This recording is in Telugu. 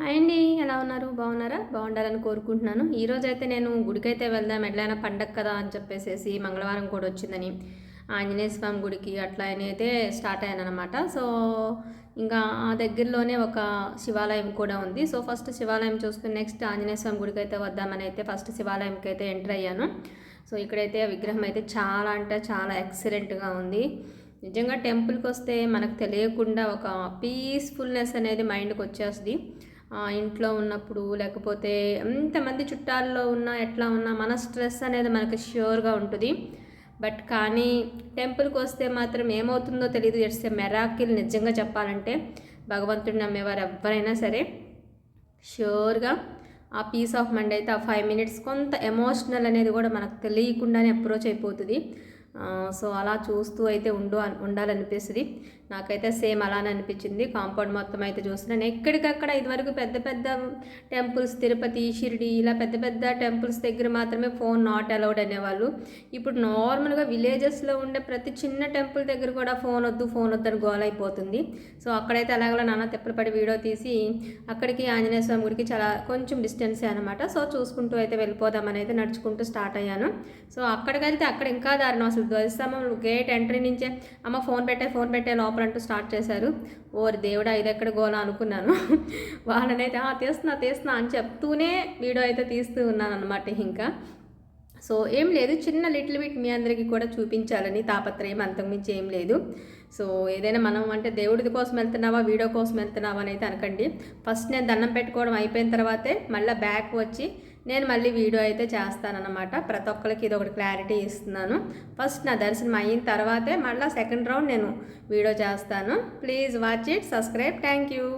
హాయ్ అండి ఎలా ఉన్నారు? బాగున్నారా? బాగుండాలని కోరుకుంటున్నాను. ఈరోజు అయితే నేను గుడికైతే వెళ్దాం ఎట్లయినా పండగ కదా అని చెప్పేసి మంగళవారం కూడా వచ్చిందని ఆంజనేయ స్వామి గుడికి అట్లా అయితే స్టార్ట్ అయ్యాను అనమాట సో ఇంకా ఆ దగ్గరలోనే ఒక శివాలయం కూడా ఉంది. సో ఫస్ట్ శివాలయం చూసుకుని నెక్స్ట్ ఆంజనేయ స్వామి గుడికి అయితే వద్దామని అయితే ఫస్ట్ శివాలయంకి అయితే ఎంటర్ అయ్యాను. సో ఇక్కడైతే విగ్రహం అయితే చాలా అంటే చాలా ఎక్సలెంట్గా ఉంది. నిజంగా టెంపుల్కి వస్తే మనకు తెలియకుండా ఒక పీస్ఫుల్నెస్ అనేది మైండ్కి వచ్చేస్తుంది. ఇంట్లో ఉన్నప్పుడు లేకపోతే ఎంతమంది చుట్టాల్లో ఉన్నా ఎట్లా ఉన్నా మన స్ట్రెస్ అనేది మనకు ష్యూర్గా ఉంటుంది. బట్ కానీ టెంపుల్కి వస్తే మాత్రం ఏమవుతుందో తెలియదు చేస్తే మెరాకిల్ నిజంగా చెప్పాలంటే. భగవంతుడిని నమ్మేవారు ఎవరైనా సరే. ష్యూర్గా ఆ పీస్ ఆఫ్ మైండ్ అయితే ఆ ఫైవ్ మినిట్స్ కొంత ఎమోషనల్ అనేది కూడా మనకు తెలియకుండానే అప్రోచ్ అయిపోతుంది. సో అలా చూస్తూ అయితే ఉండు ఉండాలనిపిస్తుంది. నాకైతే సేమ్ అలానే అనిపించింది. కాంపౌండ్ మొత్తం అయితే చూస్తున్నాను ఎక్కడికక్కడ ఇదివరకు పెద్ద పెద్ద టెంపుల్స్ తిరుపతి షిరిడి ఇలా పెద్ద పెద్ద టెంపుల్స్ దగ్గర మాత్రమే ఫోన్ నాట్ అలౌడ్ అనేవాళ్ళు. ఇప్పుడు నార్మల్గా విలేజెస్లో ఉండే ప్రతి చిన్న టెంపుల్ దగ్గర కూడా ఫోన్ వద్దు ఫోన్ వద్దు అని గోల్ అయిపోతుంది. సో అక్కడైతే అలాగలా నాన్న తెప్పలు పడి వీడియో తీసి అక్కడికి ఆంజనేయ స్వామి గుడికి చాలా కొంచెం డిస్టెన్సే అనమాట సో చూసుకుంటూ అయితే వెళ్ళిపోదామని అయితే నడుచుకుంటూ స్టార్ట్ అయ్యాను. సో అక్కడికైతే అక్కడ ఇంకా దారుణం. అసలు ధ్వజస్తంభం గేట్ ఎంట్రీ నుంచే అమ్మ ఫోన్ పెట్టే ఫోన్ పెట్టే లోపల అంటూ స్టార్ట్ చేశారు. ఓరి దేవుడా ఇది ఎక్కడ గోలా అనుకున్నాను. వాళ్ళనైతే తీస్తున్నా తీస్తున్నా అని చెప్తూనే వీడియో అయితే తీస్తూ ఉన్నాను అనమాట ఇంకా. సో ఏం లేదు చిన్న లిటిల్ బిట్ మీ అందరికీ కూడా చూపించాలని తాపత్రయం అంతకుమించి ఏం లేదు. సో ఏదైనా మనం అంటే దేవుడిది కోసం వెళ్తున్నావా వీడియో కోసం వెళ్తున్నావా అని అయితే అనకండి. ఫస్ట్ నేను దండం పెట్టుకోవడం అయిపోయిన తర్వాతే మళ్ళీ బ్యాక్ వచ్చి నేను మళ్ళీ వీడియో అయితే చేస్తానన్నమాట. ప్రతి ఒక్కరికి ఇది ఒకటి క్లారిటీ ఇస్తున్నాను. ఫస్ట్ నా దర్శనం అయిన తర్వాతే మళ్ళీ సెకండ్ రౌండ్ నేను వీడియో చేస్తాను. Please watch it subscribe thank you.